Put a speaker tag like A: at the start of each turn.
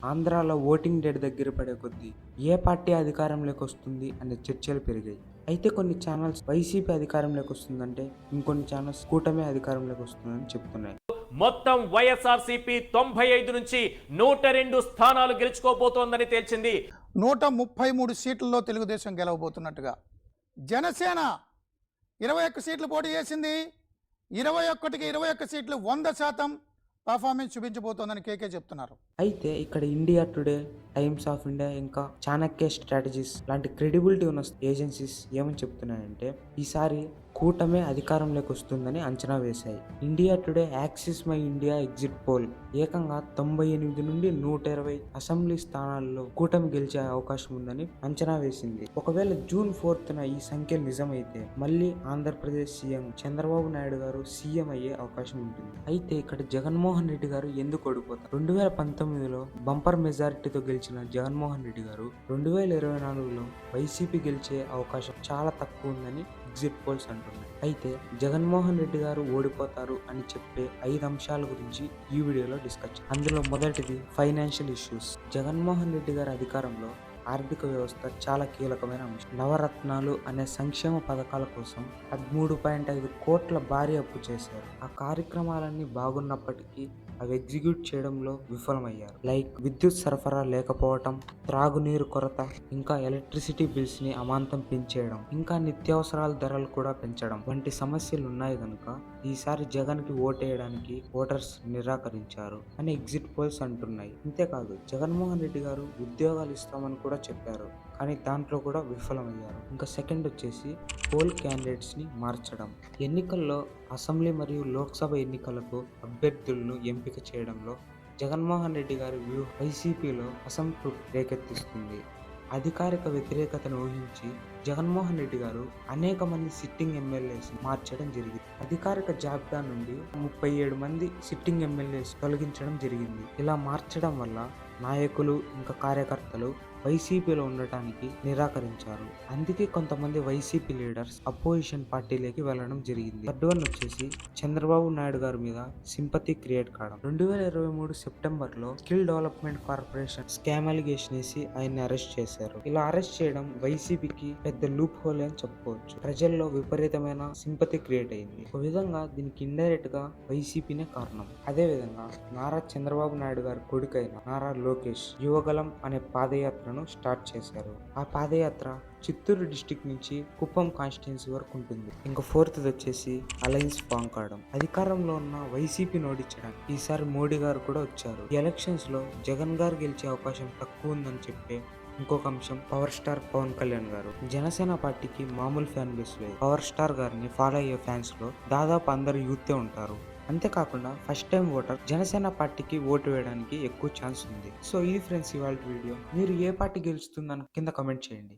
A: ఆంధ్రాలో voting date దగ్గర పడే కొద్దీ ఏ పార్టీ అధికారంలోకి వస్తుంది అనే చర్చలు పెరిగాయి. అయితే కొన్ని ఛానల్స్ వైసీపీ అధికారంలోకి వస్తుందంటే ఇంకొన్ని ఛానల్స్ కూటమి అధికారంలోకి వస్తుందని చెప్తున్నాయి.
B: మొత్తం వైఎస్ఆర్సీపీ తొంభై ఐదు నుంచి నూట రెండు స్థానాలు గెలుచుకోబోతోందని తేల్చింది.
C: నూట ముప్పై మూడు సీట్లలో తెలుగుదేశం గెలవబోతున్నట్టుగా. జనసేన ఇరవై ఒక్క సీట్లు పోటీ చేసింది. ఇరవై ఒక్కటికి ఇరవై ఒక్క సీట్లు వంద శాతం పర్ఫార్మెన్స్ చూపించబోతోందని కేకే చెప్తున్నారు.
A: అయితే ఇక్కడ India Today Times of India ఇంకా చాణక్య స్ట్రాటజీస్ లాంటి క్రెడిబిలిటీ ఉన్న ఏజెన్సీస్ ఏమని చెప్తున్నాయంటే ఈసారి కూటమే అధికారంలోకి వస్తుందని అంచనా వేశాయి. India Today Axis My India exit poll. ఏకంగా తొంభై ఎనిమిది నుండి నూట ఇరవై అసెంబ్లీ స్థానాల్లో కూటమి గెలిచే అవకాశం ఉందని అంచనా వేసింది. ఒకవేళ జూన్ ఫోర్త్న ఈ సంఖ్య నిజమైతే మళ్ళీ ఆంధ్రప్రదేశ్ సీఎం చంద్రబాబు నాయుడు గారు సీఎం అయ్యే అవకాశం ఉంటుంది. అయితే ఇక్కడ జగన్మోహన్ రెడ్డి గారు ఎందుకు ఓడిపోతారు? రెండు వేల పంతొమ్మిదిలో బంపర్ మెజారిటీతో గెలిచిన జగన్మోహన్ రెడ్డి గారు రెండు వేల ఇరవై నాలుగులో వైసీపీ గెలిచే అవకాశం చాలా తక్కువ ఉందని ఎగ్జిట్ పోల్స్ అంటారు అంటున్నాయి అయితే జగన్మోహన్ రెడ్డి గారు ఓడిపోతారు అని చెప్పే ఐదు అంశాల గురించి ఈ వీడియోలో డిస్కస్ అందులో మొదటిది ఫైనాన్షియల్ ఇష్యూస్. జగన్మోహన్ రెడ్డి గారి అధికారంలో ఆర్థిక వ్యవస్థ చాలా కీలకమైన అంశం. నవరత్నాలు అనే సంక్షేమ పథకాల కోసం పదమూడు పాయింట్ ఐదు కోట్ల భారీ అప్పు చేశారు. ఆ కార్యక్రమాలన్నీ బాగున్నప్పటికీ అవి ఎగ్జిక్యూట్ చేయడంలో విఫలమయ్యారు. లైక్ విద్యుత్ సరఫరా లేకపోవటం త్రాగునీరు కొరత ఇంకా ఎలక్ట్రిసిటీ బిల్స్ని అమాంతం పెంచేయడం ఇంకా నిత్యావసరాల ధరలు కూడా పెంచడం వంటి సమస్యలు ఉన్నాయి కనుక ఈసారి జగన్కి ఓటేయడానికి ఓటర్స్ నిరాకరించారు అని ఎగ్జిట్ పోల్స్ అంటున్నాయి. అంతేకాదు జగన్మోహన్ రెడ్డి గారు ఉద్యోగాలు ఇస్తామని కూడా చెప్పారు. కానీ దాంట్లో కూడా విఫలమయ్యారు. ఇంకా సెకండ్ వచ్చేసి పోల్ క్యాండిడేట్స్ని మార్చడం. ఎన్నికల్లో అసెంబ్లీ మరియు లోక్సభ ఎన్నికలకు అభ్యర్థులను ఎంపిక చేయడంలో జగన్మోహన్ రెడ్డి గారి వ్యూ వైసీపీలో అసంతృప్తి రేకెత్తిస్తుంది. అధికారిక వ్యతిరేకతను ఊహించి జగన్మోహన్ రెడ్డి గారు అనేక మంది సిట్టింగ్ ఎమ్మెల్యేస్ మార్చడం జరిగింది. అధికారిక జాబితా నుండి ముప్పై ఏడు మంది సిట్టింగ్ ఎమ్మెల్యేస్ తొలగించడం జరిగింది. ఇలా మార్చడం వల్ల నాయకులు ఇంకా కార్యకర్తలు వైసీపీలో ఉండటానికి నిరాకరించారు. అందుకే కొంతమంది వైసీపీ లీడర్స్ అపోజిషన్ పార్టీలోకి వెళ్ళడం జరిగింది. థర్డ్ వన్ వచ్చేసి చంద్రబాబు నాయుడు గారి మీద సింపతి క్రియేట్ కావడం. రెండు వేల ఇరవై మూడు సెప్టెంబర్లో skill development corporation scam allegation వేసి ఆయన్ని అరెస్ట్ చేశారు. ఇలా అరెస్ట్ చేయడం వైసీపీకి పెద్ద లూప్ హోల్ అని చెప్పుకోవచ్చు. ప్రజల్లో విపరీతమైన సింపతి క్రియేట్ అయింది. ఒక విధంగా దీనికి ఇండైరెక్ట్గా వైసీపీనే కారణం. అదే విధంగా నారా చంద్రబాబు నాయుడు గారి కొడుకైన నారా లోకేష్ యువగలం అనే పాదయాత్రను స్టార్ట్ చేశారు. ఆ పాదయాత్ర చిత్తూరు డిస్టిక్ నుంచి కుప్పం కాన్స్టిట్యున్సీ వరకు ఉంటుంది. ఇంకా ఫోర్త్ వచ్చేసి అలయన్స్ పాంకాడం కావడం అధికారంలో ఉన్న వైసీపీని ఓడించడానికి ఈసారి మోడీ గారు కూడా వచ్చారు. ఈ ఎలక్షన్స్లో జగన్ గారు గెలిచే అవకాశం తక్కువ ఉందని చెప్పే ఇంకొక అంశం పవర్ స్టార్ పవన్ కళ్యాణ్ గారు. జనసేన పార్టీకి మామూలు ఫ్యాన్ బేస్ లేదు. పవర్ స్టార్ గారిని ఫాలో అయ్యే ఫ్యాన్స్లో దాదాపు అందరు యూతే ఉంటారు. అంతేకాకుండా ఫస్ట్ టైం ఓటర్ జనసేన పార్టీకి ఓటు వేయడానికి ఎక్కువ ఛాన్స్ ఉంది. సో ఇది ఫ్రెండ్స్ ఇవాళ వీడియో మీరు ఏ పార్టీ గెలుస్తుందని కింద కమెంట్ చేయండి.